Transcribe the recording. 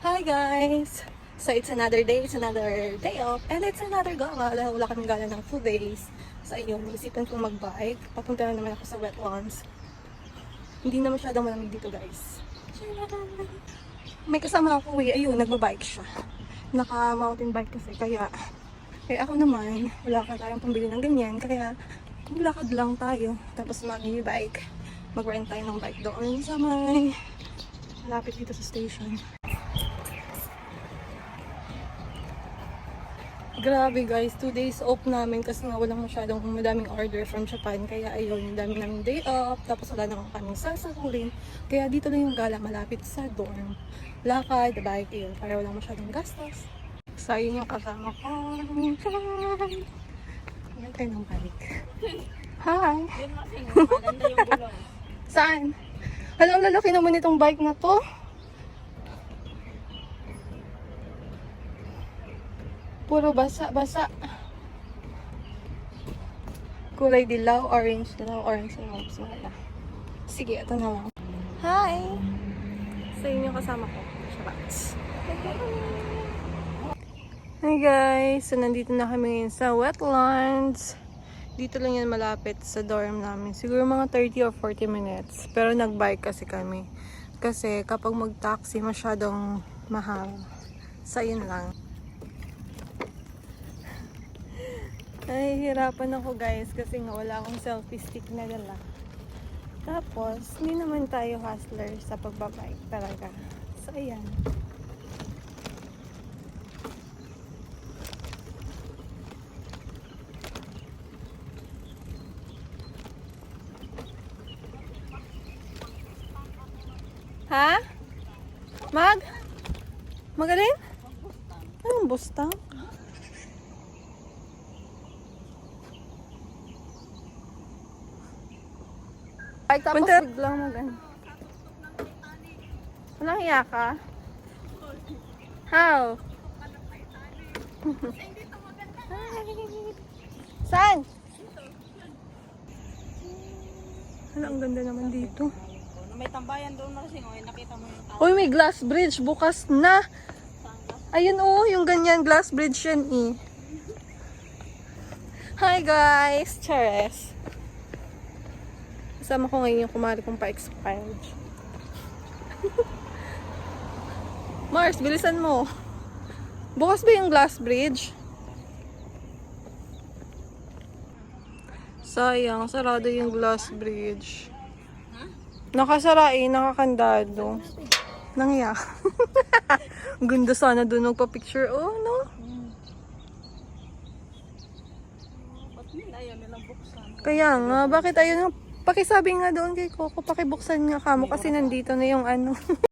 Hi guys! So it's another day, it's another day off, and it's another gala. Dahil wala kaming gala ng 2 days. So ayun, isipan kong mag-bike. Papunta na naman ako sa wetlands. Hindi na masyadong malamig dito guys. May kasama ako eh, ayun, nagbabike siya. Naka-mountain bike kasi, kaya kaya ako naman, wala ka tayong pambili ng ganyan, kaya maglakad lang tayo. Tapos mag-bike. Mag-rent tayo ng bike doon sa may malapit dito sa station. Grabe guys, two days off namin kasi nga walang masyadong madaming order from Japan. Kaya ayun, dami namin day off. Tapos wala na kaming sasakulin. Kaya dito lang yung gala malapit sa dorm. Lakad, bike yun. Para walang masyadong gastos. So ayun yung kasama ko. Hi! Ayan tayo ng bike. Hi! Maganda yung gulong. Saan? Ang lalaki naman itong bike na to. Puro basa, basa. Kulay dilaw, orange dilaw, orange na lang. Wala. Sige, ito na lang. Hi! So, yun yung kasama ko. Shabats. Hi guys! So, nandito na kami ngayon sa wetlands. Dito lang yan malapit sa dorm namin. Siguro mga 30 or 40 minutes. Pero nag-bike kasi kami. Kasi kapag mag-taxi, masyadong mahal. So, yun lang. Ay, hirapan ako guys kasi nga wala akong selfie stick na dala. Tapos, hindi naman tayo hustler sa pagbabike talaga. So, ayan. Ha? Mag? Magaling? Anong bustang? Ay, tapos Punta- biglang mag ano. Walang hiya ka? How? Saan? Hala, ang ganda naman dito. May tambayan doon na kasi ngayon nakita mo yung tao. Uy, may glass bridge. Bukas na. Ayun oh, yung ganyan glass bridge yan eh. Hi guys! Chares. Kasama ko ngayon yung kumari kong pa-expired. Mars, bilisan mo. Bukas ba yung glass bridge? Sayang, sarado yung glass bridge. Nakasara eh, nakakandado. Nangya. Ang ganda sana doon nagpa-picture. Oh, no? Kaya nga, bakit ayun nga, pakisabi nga doon kay Coco, pakibuksan nga kamo kasi nandito na yung ano.